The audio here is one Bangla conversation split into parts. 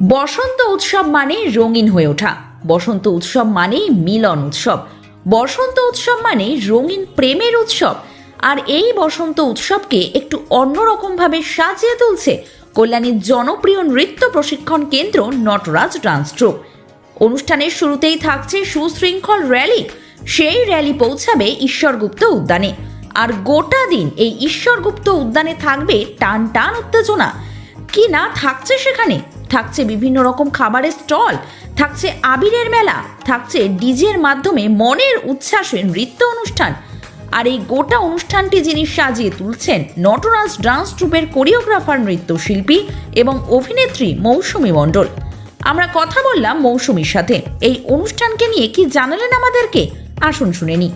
বসন্ত উৎসব মানে রঙিন হয়ে ওঠা। বসন্ত উৎসব মানেই মিলন উৎসব। বসন্ত উৎসব মানেই রঙিন প্রেমের উৎসব। আর এই বসন্ত উৎসবকে একটু অন্যরকমভাবে সাজিয়ে তুলছে কল্যাণীর জনপ্রিয় নৃত্য প্রশিক্ষণ কেন্দ্র নটরাজ ডান্স ট্রুপ। অনুষ্ঠানের শুরুতেই থাকছে সুশৃঙ্খল র্যালি। সেই র্যালি পৌঁছাবে ঈশ্বরগুপ্ত উদ্যানে। আর গোটা দিন এই ঈশ্বরগুপ্ত উদ্যানে থাকবে টান টান উত্তেজনা। কি না থাকছে সেখানে? থাকছে বিভিন্ন রকম খাবারের স্টল, থাকছে আবিরের মেলা, থাকছে ডিজের মাধ্যমে মনের উচ্ছ্বাসে নৃত্য অনুষ্ঠান। আর এই গোটা অনুষ্ঠানটি যিনি সাজিয়ে তুলছেন, নটরাজ ডান্স ট্রুপের কোরিওগ্রাফার, নৃত্যশিল্পী এবং অভিনেত্রী মৌসুমী মণ্ডল। আমরা কথা বললাম মৌসুমীর সাথে। এই অনুষ্ঠানকে নিয়ে কি জানালেন আমাদেরকে? আসুন শুনে নিই।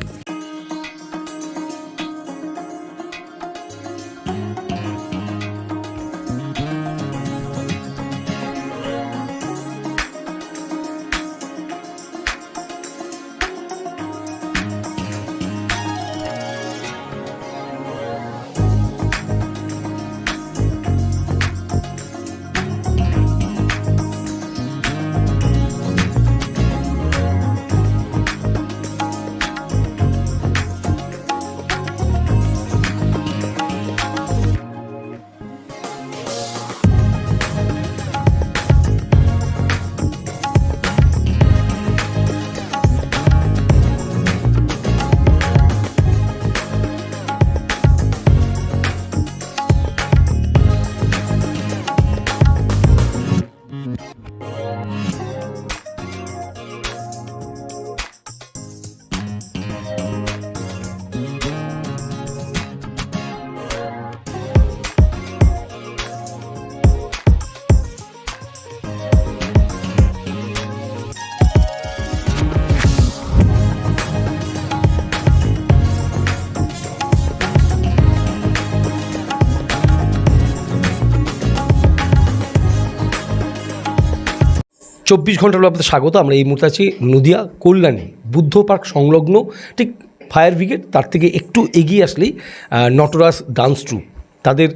চব্বিশ ঘণ্টার আপনাদের স্বাগত আমরা এই মুহূর্তে আছি নদিয়া কল্যাণী বুদ্ধ পার্ক সংলগ্ন ঠিক ফায়ার ব্রিগেড তার থেকে একটু এগিয়ে আসলেই আহ, নটরাজ ডান্স ট্রুপ তাদের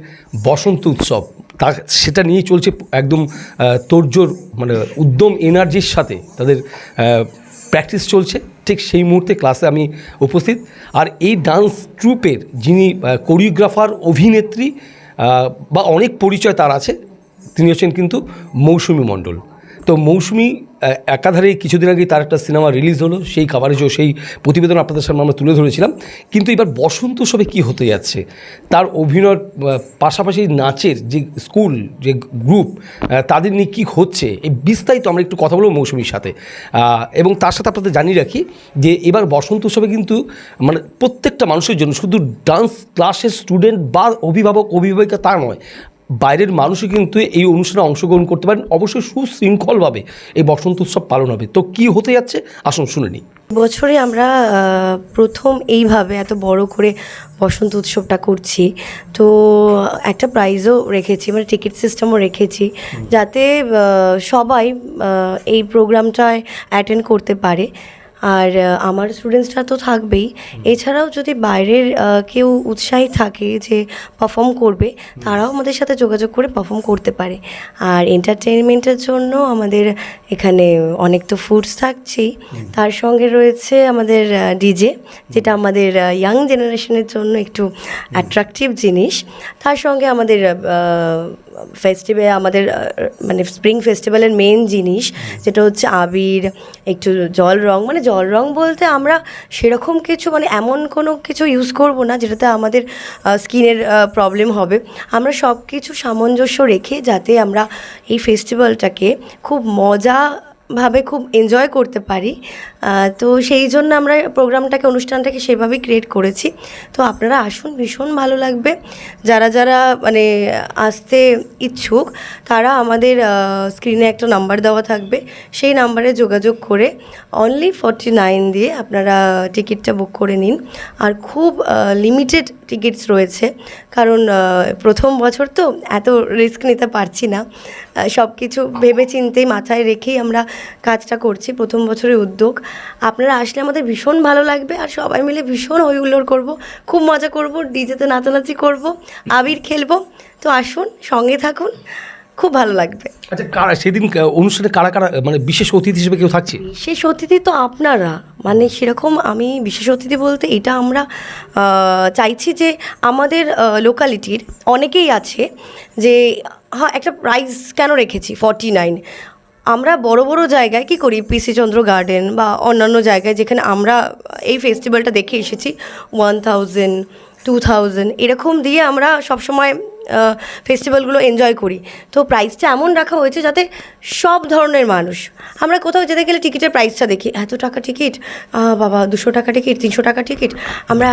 বসন্ত উৎসব তা সেটা নিয়ে চলছে একদম তোড়জোড় মানে উদ্যম এনার্জির সাথে তাদের প্র্যাকটিস চলছে ঠিক সেই মুহূর্তে ক্লাসে আমি উপস্থিত। আর এই ডান্স ট্রুপের যিনি কোরিওগ্রাফার অভিনেত্রী বা অনেক পরিচয় তার আছে তিনি হচ্ছেন কিন্তু মৌসুমী মণ্ডল। তো মৌসুমি একাধারে কিছুদিন আগে তার একটা সিনেমা রিলিজ হলো, সেই কাভারেজ ও সেই প্রতিবেদন আপনাদের সামনে আমরা তুলে ধরেছিলাম। কিন্তু এবার বসন্ত উৎসবে কী হতে যাচ্ছে? তার অভিনয়ের পাশাপাশি নাচের যে স্কুল, যে গ্রুপ তাদের নিয়ে কী হচ্ছে? এই বিস্তারিত আমরা একটু কথা বলব মৌসুমির সাথে। এবং তার সাথে আপনাদের জানিয়ে রাখি যে এবার বসন্ত উৎসবে কিন্তু মানে প্রত্যেকটা মানুষের জন্য শুধু ডান্স ক্লাসের স্টুডেন্ট বা অভিভাবক, অভিভাবিকা তা নয় বাইরের মানুষও কিন্তু এই অনুষ্ঠানে অংশগ্রহণ করতে পারেন অবশ্যই সুশৃঙ্খলভাবে এই বসন্ত উৎসব পালন হবে। তো কি হতে যাচ্ছে? আসুন শুনে নিই। বছরে আমরা প্রথম এইভাবে এত বড় করে বসন্ত উৎসবটা করছি। তো একটা প্রাইজও রেখেছি মানে টিকিট সিস্টেমও রেখেছি যাতে সবাই এই প্রোগ্রামটায় অ্যাটেন্ড করতে পারে। আর আমার স্টুডেন্টসরা তো থাকবেই। এছাড়াও যদি বাইরের কেউ উৎসাহী থাকে যে পারফর্ম করবে তারাও আমাদের সাথে যোগাযোগ করে পারফর্ম করতে পারে। আর এন্টারটেনমেন্টের জন্য আমাদের এখানে অনেক তো ফুডস থাকছেই। তার সঙ্গে রয়েছে আমাদের ডিজে যেটা আমাদের ইয়াং জেনারেশনের জন্য একটু অ্যাট্রাকটিভ জিনিস। তার সঙ্গে আমাদের ফেস্টিভ্যাল আমাদের মানে স্প্রিং ফেস্টিভ্যালের মেন জিনিস যেটা হচ্ছে আবির একটু জল রং মানে জল রং বলতে আমরা সেরকম কিছু মানে এমন কোনো কিছু ইউজ করব না যেটাতে আমাদের স্কিনের প্রবলেম হবে। আমরা সব কিছু সামঞ্জস্য রেখে যাতে আমরা এই ফেস্টিভ্যালটাকে খুব মজা ভাবে খুব এনজয় করতে পারি। তো সেই জন্য আমরা প্রোগ্রামটাকে, অনুষ্ঠানটাকে সেভাবেই ক্রিয়েট করেছি। তো আপনারা আসুন, ভীষণ ভালো লাগবে। যারা যারা মানে আসতে ইচ্ছুক, তারা আমাদের স্ক্রিনে একটা নাম্বার দেওয়া থাকবে। সেই নাম্বারে যোগাযোগ করে অনলি ফর্টি নাইন দিয়ে আপনারা টিকিটটা বুক করে নিন। আর খুব লিমিটেড টিকিটস রয়েছে। কারণ প্রথম বছর তো এত রিস্ক নিতে পারছি না। সব কিছু ভেবে চিন্তেই মাথায় রেখেই আমরা কাজটা করছি প্রথম বছরের উদ্যোগ। আপনারা আসলে আমাদের ভীষণ ভালো লাগবে আর সবাই মিলে ভীষণ হই হুল্লোড় করব খুব মজা করব ডিজেতে নাচানাচি করব আবির খেলব। তো আসুন সঙ্গে থাকুন খুব ভালো লাগবে। আচ্ছা কারা সেদিন অনুষ্ঠানে কারা কারা মানে বিশেষ অতিথি হিসেবে কেউ থাকছে? বিশেষ অতিথি তো আপনারা। মানে সেরকম আমি বিশেষ অতিথি বলতে এটা আমরা চাইছি যে আমাদের লোকালিটির অনেকেই আছে যে হ্যাঁ একটা প্রাইস কেন রেখেছি? ফর্টি নাইন আমরা বড় বড় জায়গায় কি করি? পিসি চন্দ্র গার্ডেন বা অন্যান্য জায়গায় যেখানে আমরা এই ফেস্টিভ্যালটা দেখে এসেছি। ওয়ান থাউজেন্ড টু থাউজেন্ড এরকম দিয়ে আমরা সবসময় ফেস্টিভ্যালগুলো এনজয় করি। তো প্রাইসটা এমন রাখা হয়েছে যাতে সব ধরনের মানুষ, আমরা কোথাও যেতে গেলে টিকিটের প্রাইসটা দেখি। এত টাকা টিকিট বাবা, দুশো টাকা টিকিট তিনশো টাকা টিকিট আমরা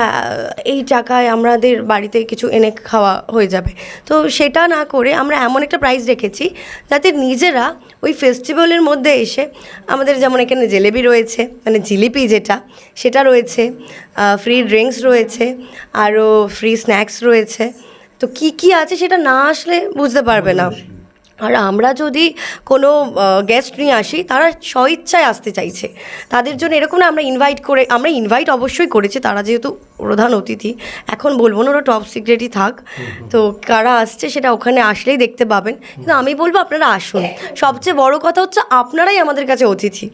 এই টাকায় আমাদের বাড়িতে কিছু এনে খাওয়া হয়ে যাবে। তো সেটা না করে আমরা এমন একটা প্রাইস রেখেছি যাতে নিজেরা ওই ফেস্টিভ্যালের মধ্যে এসে আমাদের যেমন এখানে জেলেবি রয়েছে মানে জিলিপি যেটা, সেটা রয়েছে ফ্রি ড্রিঙ্কস রয়েছে, আরও ফ্রি স্ন্যাক্স রয়েছে। তো কি কি আছে সেটা না আসলে বুঝতে পারবে না। আর আমরা যদি কোনো গেস্ট নিয়ে আসি তারা স্বইচ্ছায় আসতে চাইছে। তাদের জন্য এরকম না আমরা ইনভাইট করে আমরা ইনভাইট অবশ্যই করেছি তারা যেহেতু প্রধান অতিথি এখন বলব না ওরা টপ সিক্রেটই থাক। তো কারা আসছে সেটা ওখানে আসলেই দেখতে পাবেন। কিন্তু আমি বলব আপনারা আসুন। সবচেয়ে বড় কথা হচ্ছে আপনারাই আমাদের কাছে অতিথি।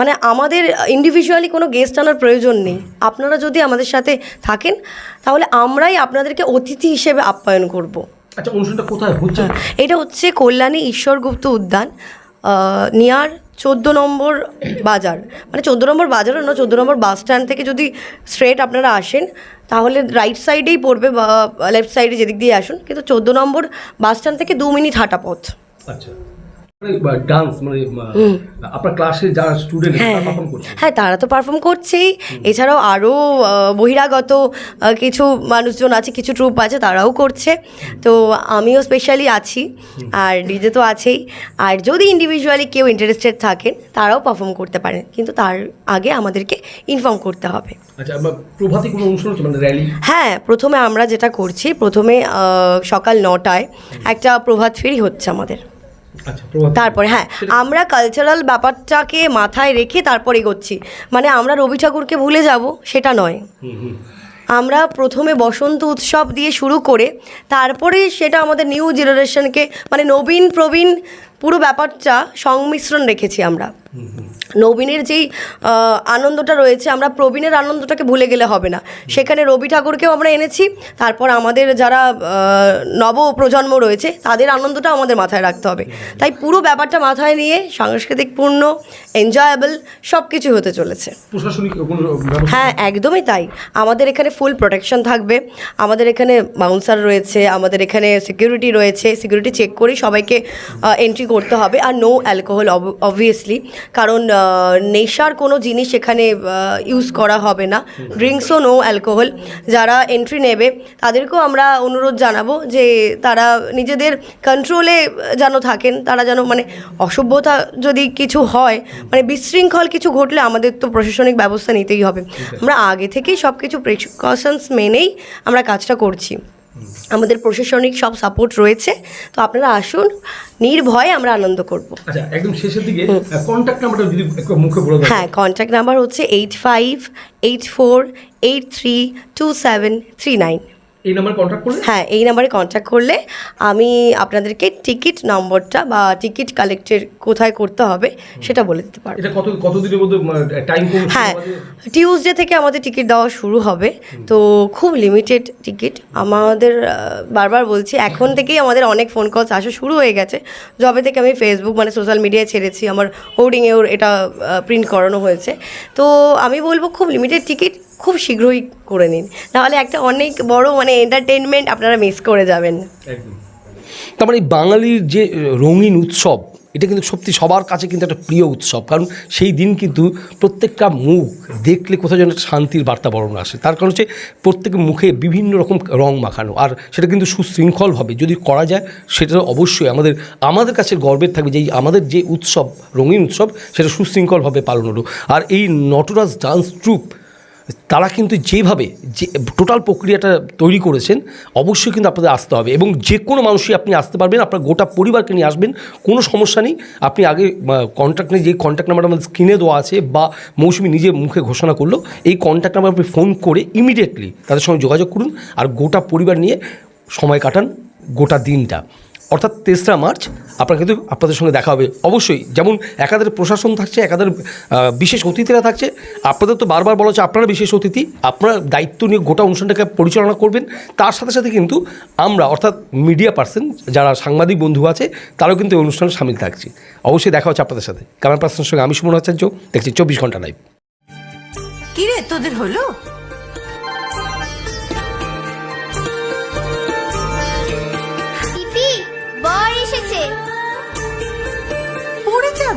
মানে আমাদের ইন্ডিভিজুয়ালি কোনো গেস্ট আনার প্রয়োজন নেই। আপনারা যদি আমাদের সাথে থাকেন তাহলে আমরাই আপনাদেরকে অতিথি হিসেবে আপ্যায়ন করব। আচ্ছা অনুষ্ঠানটা কোথায় হচ্ছে? এটা হচ্ছে কল্যাণী ঈশ্বরগুপ্ত উদ্যান নিয়ার চোদ্দ নম্বর বাজার। মানে চোদ্দ নম্বর বাজারও না চোদ্দ নম্বর বাস স্ট্যান্ড থেকে যদি স্ট্রেট আপনারা আসেন তাহলে রাইট সাইডেই পড়বে বা লেফট সাইডে যেদিক দিয়ে আসুন কিন্তু চোদ্দ নম্বর বাস স্ট্যান্ড থেকে দু মিনিট হাঁটা পথ। আচ্ছা। ডান্স মানে আপনার ক্লাসে যারা স্টুডেন্ট হ্যাঁ পারফর্ম করছে। হ্যাঁ তারা তো পারফর্ম করছেই। এছাড়াও আরও বহিরাগত কিছু মানুষজন আছে কিছু ট্রুপ আছে তারাও করছে। তো আমিও স্পেশালি আছি আর ডিজে তো আছেই। আর যদি ইন্ডিভিজুয়ালি কেউ ইন্টারেস্টেড থাকেন তারাও পারফর্ম করতে পারেন। কিন্তু তার আগে আমাদেরকে ইনফর্ম করতে হবে। আচ্ছা মানে হ্যাঁ প্রথমে আমরা যেটা করছি প্রথমে সকাল নটায় একটা প্রভাত ফেরি হচ্ছে আমাদের। তারপরে হ্যাঁ আমরা কালচারাল ব্যাপারটাকে মাথায় রেখে তারপর এগোচ্ছি। মানে আমরা রবি ঠাকুরকে ভুলে যাব সেটা নয়। আমরা প্রথমে বসন্ত উৎসব দিয়ে শুরু করে তারপরে সেটা আমাদের নিউ জেনারেশনকে মানে নবীন প্রবীণ পুরো ব্যাপারটা সংমিশ্রণ রেখেছি আমরা। নবীনের যেই আনন্দটা রয়েছে আমরা প্রবীণের আনন্দটাকে ভুলে গেলে হবে না। সেখানে রবি ঠাকুরকেও আমরা এনেছি তারপর আমাদের যারা নব প্রজন্ম রয়েছে তাদের আনন্দটা আমাদের মাথায় রাখতে হবে। তাই পুরো ব্যাপারটা মাথায় নিয়ে সাংস্কৃতিকপূর্ণ এনজয়েবল সব কিছু হতে চলেছে। হ্যাঁ একদমই তাই। আমাদের এখানে ফুল প্রোটেকশন থাকবে। আমাদের এখানে বাউন্সার রয়েছে আমাদের এখানে সিকিউরিটি রয়েছে সিকিউরিটি চেক করেই সবাইকে এন্ট্রি করতে হবে আর নো অ্যালকোহল অবভিয়াসলি কারণ নেশার কোনো জিনিস এখানে ইউজ করা হবে না। ড্রিঙ্কসও নো অ্যালকোহল যারা এন্ট্রি নেবে তাদেরকেও আমরা অনুরোধ জানাব যে তারা নিজেদের কন্ট্রোলে যেন থাকেন তারা যেন মানে অসভ্যতা যদি কিছু হয় মানে বিশৃঙ্খল কিছু ঘটলে আমাদের তো প্রশাসনিক ব্যবস্থা নিতেই হবে। আমরা আগে থেকেই সব কিছু প্রিকশনস মেনেই আমরা কাজটা করছি। আমাদের প্রশাসনিক সব সাপোর্ট রয়েছে। তো আপনারা আসুন নির্ভয়ে আমরা আনন্দ করব। আচ্ছা একদম শেষের দিকে কন্ট্যাক্ট নাম্বারটা যদি একটু মুখে বলে হ্যাঁ কন্ট্যাক্ট নাম্বার হচ্ছে eight five eight four eight three two seven three nine এই নাম্বার কন্ট্যাক্ট করলে? হ্যাঁ এই নাম্বারে কন্ট্যাক্ট করলে আমি আপনাদেরকে টিকিট নম্বরটা বা টিকিট কালেক্টের কোথায় করতে হবে সেটা বলে দিতে পারব। এটা কত কতদিনের মধ্যে টাইম হ্যাঁ টিউসডে থেকে আমাদের টিকিট দেওয়া শুরু হবে। তো খুব লিমিটেড টিকিট আমাদের বারবার বলছি এখন থেকেই আমাদের অনেক ফোন কলস আসা শুরু হয়ে গেছে। যবে থেকে আমি ফেসবুক মানে সোশ্যাল মিডিয়ায় ছেড়েছি। আমার হোর্ডিংয়েও এটা প্রিন্ট করানো হয়েছে। তো আমি বলব খুব লিমিটেড টিকিট খুব শীঘ্রই করে নিন। নাহলে একটা অনেক বড় মানে এন্টারটেনমেন্ট আপনারা মিস করে যাবেন। একদম। তার মানে এই বাঙালির যে রঙিন উৎসব এটা কিন্তু সত্যি সবার কাছে কিন্তু একটা প্রিয় উৎসব। কারণ সেই দিন কিন্তু প্রত্যেকটা মুখ দেখলে কোথাও যেন একটা শান্তির বার্তা বরণ আসে। তার কারণ হচ্ছে প্রত্যেক মুখে বিভিন্ন রকম রং মাখানো। আর সেটা কিন্তু সুশৃঙ্খলভাবে যদি করা যায় সেটা অবশ্যই আমাদের আমাদের কাছে গর্বের থাকবে যে এই আমাদের যে উৎসব রঙিন উৎসব সেটা সুশৃঙ্খলভাবে পালন হলো। আর এই নটরাজ ডান্স ট্রুপ তারা কিন্তু যেভাবে যে টোটাল প্রক্রিয়াটা তৈরি করেছেন, অবশ্যই কিন্তু আপনাদের আসতে হবে এবং যে কোনো মানুষই আপনি আসতে পারবেন, আপনার গোটা পরিবারকে নিয়ে আসবেন, কোনো সমস্যা নেই। আপনি আগে কন্ট্যাক্ট নিয়ে যে কন্ট্যাক্ট নাম্বার আমাদের স্ক্রিনে দেওয়া আছে বা মৌসুমি নিজে মুখে ঘোষণা করল, এই কন্ট্যাক্ট নাম্বার আপনি ফোন করে ইমিডিয়েটলি তাদের সঙ্গে যোগাযোগ করুন আর গোটা পরিবার নিয়ে সময় কাটান গোটা দিনটা। অর্থাৎ তেসরা মার্চ আপনার কিন্তু আপনাদের সঙ্গে দেখা হবে অবশ্যই। যেমন একাদের প্রশাসন থাকছে, একাদের বিশেষ অতিথিরা থাকছে। আপনাদের তো বারবার বলা হচ্ছে আপনারা বিশেষ অতিথি, আপনারা দায়িত্ব নিয়ে গোটা অনুষ্ঠানটাকে পরিচালনা করবেন। তার সাথে সাথে কিন্তু আমরা, অর্থাৎ মিডিয়া পার্সন, যারা সাংবাদিক বন্ধু আছে, তারাও কিন্তু এই অনুষ্ঠানে সামিল থাকছে। অবশ্যই দেখা হচ্ছে আপনাদের সাথে। ক্যামেরা পার্সনের সঙ্গে আমি সুমন আচার্য, দেখছি চব্বিশ ঘণ্টা লাইভ কিরে, তোদের হলো?